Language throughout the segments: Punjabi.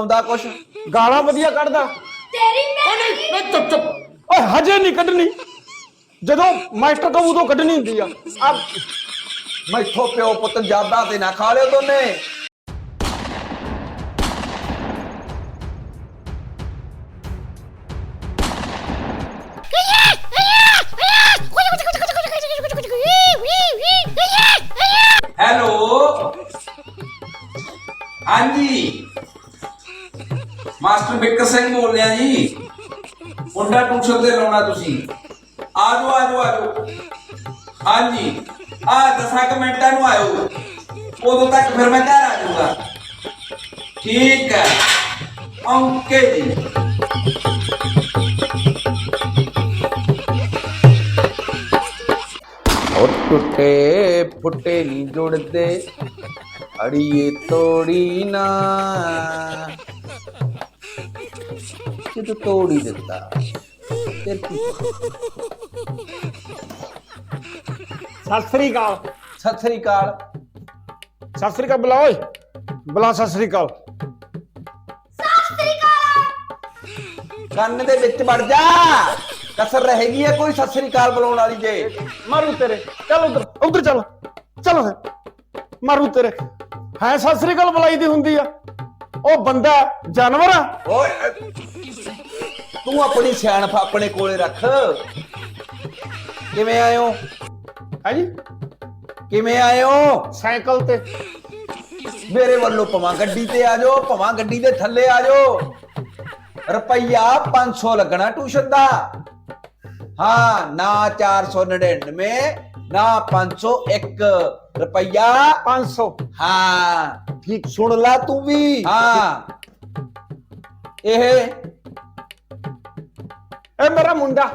ਹੁੰਦਾ ਕੁਛ? ਗਾਲਾਂ ਵਧੀਆ ਕੱਢਦਾ। ਤੇਰੀ ਮੈਂ ਨਹੀਂ ਚੁੱਪ ਚੁੱਪ। ਓਏ ਹਜੇ ਨਹੀਂ ਕੱਢਣੀ। ਜਦੋਂ ਮਾਸਟਰ ਕਹੂ ਉਦੋਂ ਕੱਢਣੀ ਹੁੰਦੀ ਆ। ਆ ਮੈਥੋਂ ਪਿਓ ਪੁੱਤ ਜਾਦਾ ਤੇ ਨਾ ਖਾ ਲਿਓ ਦੋਨੇ। ਹੈਲੋ ਹਾਂਜੀ। ਮਾਸਟਰ ਬਿੱਕਰ ਸਿੰਘ ਬੋਲ ਰਿਹਾ ਜੀ। ਮੁੰਡਾ ਟਿਊਸ਼ਨ ਤੇ ਲਾਉਣਾ ਤੁਸੀਂ। ਆ ਜਾਓ ਆ ਜਾਓ ਹਾਂਜੀ। ਆ 10 ਮਿੰਟਾਂ ਨੂੰ ਆਇਓ। ਉਦੋਂ ਤੱਕ ਫਿਰ ਮੈਂ ਘਰ ਆ ਜਾਊਗਾ। ਠੀਕ ਹੈ। ਓਕੇ ਜੀ। ਉਹ ਟੁੱਟੇ ਫੁੱਟੇ ਨਹੀਂ ਜੁੜਦੇ। ਅੜੀਏ ਤੋੜੀ ਨਾ। ਕਿਤੇ ਤੋੜੀ ਦਿੱਤਾ। ਫਿਰ ਕੀ? ਸਤਿ ਸ੍ਰੀ ਅਕਾਲ। ਸਤਿ ਸ੍ਰੀ ਅਕਾਲ। ਸਤਿ ਸ੍ਰੀ ਅਕਾਲ ਬੁਲਾ ਓਏ। ਬੁਲਾ ਸਤਿ ਸ੍ਰੀ ਅਕਾਲ। ਕੰਨ ਦੇ ਵਿੱਚ ਵੜ ਜਾ। ਕਸਰ ਰਹੇਗੀ ਹੈ ਕੋਈ ਸਤਿ ਸ੍ਰੀ ਅਕਾਲ ਬੁਲਾਉਣ ਵਾਲੀ ਜੇ। ਮਾਰੂ ਤੇਰੇ। ਚੱਲ ਉਧਰ ਉਧਰ ਚੱਲ। ਚੱਲ ਫਿਰ। ਮਾਰੂ ਤੇਰੇ। ਹੈ ਸਤਿ ਸ੍ਰੀ ਅਕਾਲ ਬੁਲਾਈ ਦੀ ਹੁੰਦੀ ਆ। ਉਹ ਬੰਦਾ ਜਾਨਵਰ ਆ। ਓਏ ਤੂੰ ਆਪਣੀ ਸਿਆਣਪ ਆਪਣੇ ਕੋਲੇ ਰੱਖ। ਕਿਵੇਂ ਆਇਓ? ਹੈ ਜੀ ਕਿਵੇਂ ਆਇਓ? ਸਾਈਕਲ ਤੇ। ਮੇਰੇ ਵੱਲੋਂ ਭਵਾਂ ਗੱਡੀ ਤੇ ਆ ਜਾਓ ਭਵਾਂ ਗੱਡੀ ਦੇ ਥੱਲੇ ਆ ਜਾਓ। ਰੁਪਈਆ 500 ਲੱਗਣਾ ਟਿਊਸ਼ਨ ਦਾ। ਹਾਂ ਨਾ 499 ਨਾ 501 ਰੁਪਈਆ। 500 ਹਾਂ। ਠੀਕ। ਸੁਣ ਲਾ ਤੂੰ ਵੀ। ਹਾਂ। ਇਹ ਇਹ ਮੇਰਾ ਮੁੰਡਾ।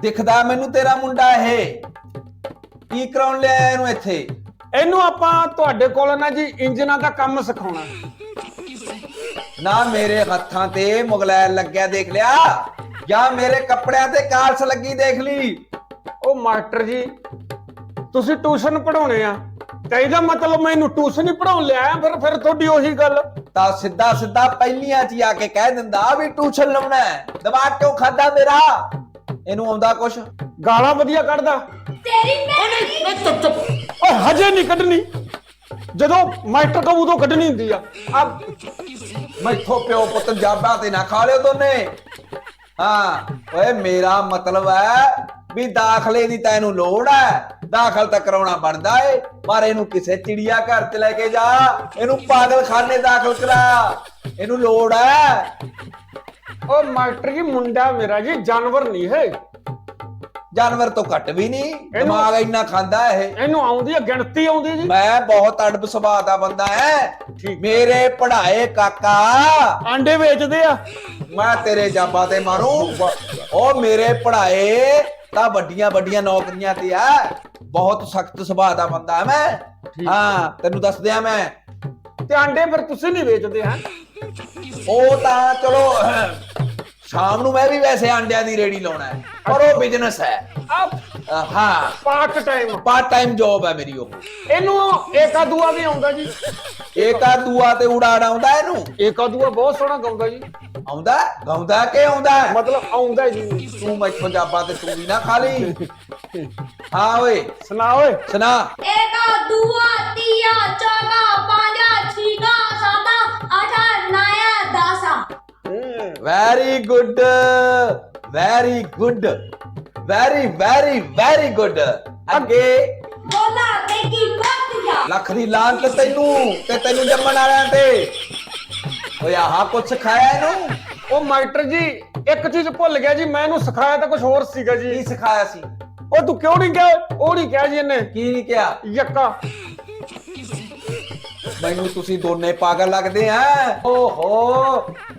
ਦਿਖਦਾ ਮੈਨੂੰ ਤੇਰਾ ਮੁੰਡਾ ਇਹ। ਕੀ ਕਰਾਉਣ ਲਿਆ ਇਹਨੂੰ ਇੱਥੇ? ਇਹਨੂੰ ਆਪਾਂ ਤੁਹਾਡੇ ਕੋਲ ਨਾ ਜੀ ਇੰਜਨਾਂ ਦਾ ਕੰਮ ਸਿਖਾਉਣਾ। ਨਾ ਮੇਰੇ ਹੱਥਾਂ ਤੇ ਮੁਗਲੈਲ ਲੱਗਿਆ ਦੇਖ ਲਿਆ। ਜਾਂ ਮੇਰੇ ਕੱਪੜਿਆਂ ਤੇ ਕਾਲਸ ਲੱਗੀ ਦੇਖ ਲਈ। ਉਹ ਮਾਸਟਰ ਜੀ ਤੁਸੀਂ ਟਿਊਸ਼ਨ ਪੜਾਉਣੇ ਆ। ਤੇ ਇਹਦਾ ਮਤਲਬ ਮੈਨੂੰ ਟਿਊਸ਼ਨ ਹੀ ਪੜਾਉਣ ਲਿਆ ਫਿਰ ਫਿਰ ਤੁਹਾਡੀ ਉਹੀ ਗੱਲ। ਤਾਂ ਸਿੱਧਾ ਸਿੱਧਾ ਪਹਿਲੀਆਂ ਚ ਹੀ ਆ ਕੇ ਕਹਿ ਦਿੰਦਾ ਵੀ ਟਿਊਸ਼ਨ ਲਾਉਣਾ ਹੈ। ਦਿਮਾਗ ਕਿਉਂ ਖਾਦਾ ਮੇਰਾ? ਇਹਨੂੰ ਆਉਂਦਾ ਕੁਛ? ਗਾਲਾਂ ਵਧੀਆ ਕੱਢਦਾ। ਤੇਰੀ ਮੈਂ ਨਹੀਂ ਚੁੱਪ ਚੁੱਪ। ਓਏ ਹਜੇ ਨਹੀਂ ਕੱਢਣੀ। ਜਦੋਂ ਮਾਸਟਰ ਕਹੂ ਉਦੋਂ ਕੱਢਣੀ ਹੁੰਦੀ ਆ। ਆ ਮੈਥੋਂ ਪਿਓ ਪੁੱਤ ਜਾਬਾ ਤੇ ਨਾ ਖਾ ਲਿਓ ਦੋਨੇ। ਹਾਂ ਓਏ ਮੇਰਾ ਮਤਲਬ ਹੈ ਵੀ ਦਾਖਲੇ ਦੀ ਤੈਨੂੰ ਲੋੜ ਹੈ। ਦਾਖਲ ਤਾਂ ਕਰਾਉਣਾ ਬਣਦਾ ਏ, ਪਰ ਇਹਨੂੰ ਕਿਸੇ ਚਿੜੀਆ ਘਰ ਚ ਲੈ ਕੇ ਜਾ। ਇਹਨੂੰ ਪਾਗਲਖਾਨੇ ਦਾਖਲ ਕਰਾ। ਇਹਨੂੰ ਲੋੜ ਹੈ। ਉਹ ਮਾਸਟਰ ਜੀ, ਮੁੰਡਾ ਮੇਰਾ ਜੀ, ਜਾਨਵਰ ਨਹੀਂ ਹੈ। ਜਾਨਵਰ ਤੋਂ ਘੱਟ ਵੀ ਨਹੀਂ ਦਿਮਾਗ ਇੰਨਾ ਖਾਂਦਾ ਇਹ। ਇਹਨੂੰ ਆਉਂਦੀ ਆ ਗਿਣਤੀ ਆਉਂਦੀ ਜੀ। ਮੈਂ ਬਹੁਤ ਅੜਬ ਸੁਭਾਅ ਦਾ ਬੰਦਾ ਹੈ। ਮੇਰੇ ਪੜ੍ਹਾਏ ਕਾਕਾ। ਆਂਡੇ ਵੇਚਦੇ ਆ। ਮੈਂ ਤੇਰੇ ਜਾਬਾ ਤੇ ਮਾਰੂ। ਉਹ ਮੇਰੇ ਪੜ੍ਹਾਏ ਤਾਂ ਵੱਡੀਆਂ ਵੱਡੀਆਂ ਨੌਕਰੀਆਂ ਤੇ ਆ ਬਹੁਤ ਸਖਤ ਸੁਭਾਅ ਦਾ ਬੰਦਾ ਹੈ ਮੈਂ ਹਾਂ ਤੈਨੂੰ ਦੱਸ ਦਿਆਂ ਮੈਂ। ਤੇ ਆਂਡੇ ਫਿਰ ਤੁਸੀਂ ਨਹੀਂ ਵੇਚਦੇ ਹਾਂ? ਉਹ ਤਾਂ ਚਲੋ ਸ਼ਾਮ ਨੂੰ ਮੈਂ ਵੀ ਵੈਸੇ ਆਂਡਿਆਂ ਦੀ ਰੇੜੀ ਲਾਉਣਾ ਹੈ ਪਰ ਉਹ ਬਿਜ਼ਨਸ ਹੈ। ਹਾਂ। Part time part time job ਹੈ ਮੇਰੀ ਉਹ। ਇਹਨੂੰ ਏਕਾ ਦੂਆ ਵੀ ਆਉਂਦਾ ਜੀ। ਏਕਾ ਦੂਆ ਤੇ ਉਡਾਣ ਆਉਂਦਾ ਇਹਨੂੰ? ਏਕਾ ਦੂਆ ਬਹੁਤ ਸੋਹਣਾ ਗਾਉਂਦਾ ਜੀ। ਆਉਂਦਾ? ਗਾਉਂਦਾ ਕਿ ਆਉਂਦਾ? ਮਤਲਬ ਆਉਂਦਾ ਜੀ। ਤੂੰ ਮੈਥੋਂ ਜਾਬਾ ਤੇ ਤੂੰ ਵੀ ਨਾ ਖਾ ਲਈ। ਹਾਂ ਓਏ। ਸੁਣਾ ਓਏ। ਸੁਣਾ। ਏਕਾ ਦੁਆ ਤੀਆ ਚੌਗਾ ਪੰਜਾ ਛੀਗਾ ਸਾਤਾ ਆਠਾ ਨਾਇਆ ਦਾਸਾ very good very good very very very good ਅੱਗੇ ਬੋਲਾ ਤੇ ਕੀ ਬੱਤਿਆ ਲੱਖ ਦੀ ਲਾਂਤ ਤੈਨੂੰ ਤੇ ਤੈਨੂੰ ਜੰਮਣ ਵਾਲਿਆਂ ਤੇ। ਓਏ ਆਹ ਕੁਛ ਸਿਖਾਇਆ ਇਹਨੂੰ? ਉਹ ਮਾਸਟਰ ਜੀ ਇੱਕ ਚੀਜ਼ ਭੁੱਲ ਗਿਆ ਜੀ ਮੈਂ ਇਹਨੂੰ ਸਿਖਾਇਆ ਤਾਂ ਕੁਝ ਹੋਰ ਸੀਗਾ ਜੀ। ਕੀ ਸਿਖਾਇਆ ਸੀ? ਉਹ ਤੂੰ ਕਿਉਂ ਨਹੀਂ ਕਿਹਾ? ਉਹ ਨਹੀਂ ਕਿਹਾ ਜੀ ਇਹਨੇ। ਕੀ ਨਹੀਂ ਕਿਹਾ? ਯੱਕਾ। ਮੈਨੂੰ ਤੁਸੀਂ ਦੋਨੇ ਪਾਗਲ ਲੱਗਦੇ ਆ। ਓਹੋ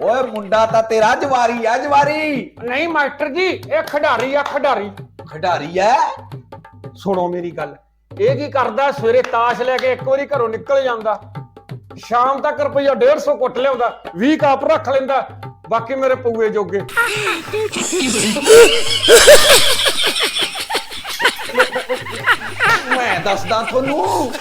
ਓਏ ਮੁੰਡਾ ਤਾਂ ਤੇਰਾ ਜਵਾਰੀ ਆ ਜਵਾਰੀ। ਨਹੀਂ ਮਾਸਟਰ ਜੀ ਇਹ ਖਿਡਾਰੀ ਆ ਖਿਡਾਰੀ। ਖਿਡਾਰੀ ਐ? ਸੁਣੋ ਮੇਰੀ ਗੱਲ ਇਹ ਕੀ ਕਰਦਾ ਸਵੇਰੇ ਤਾਸ਼ ਲੈ ਕੇ ਇੱਕ ਵਾਰੀ ਘਰੋਂ ਨਿਕਲ ਜਾਂਦਾ। ਸ਼ਾਮ ਤੱਕ ਰੁਪਈਆ 150 ਕੁੱਟ ਲਿਆਉਂਦਾ 20 ਕੱਪ ਰੱਖ ਲੈਂਦਾ ਬਾਕੀ ਮੇਰੇ ਪਊਏ ਜੋਗੇ। ਮੈਂ ਦੱਸਦਾ ਤੁਹਾਨੂੰ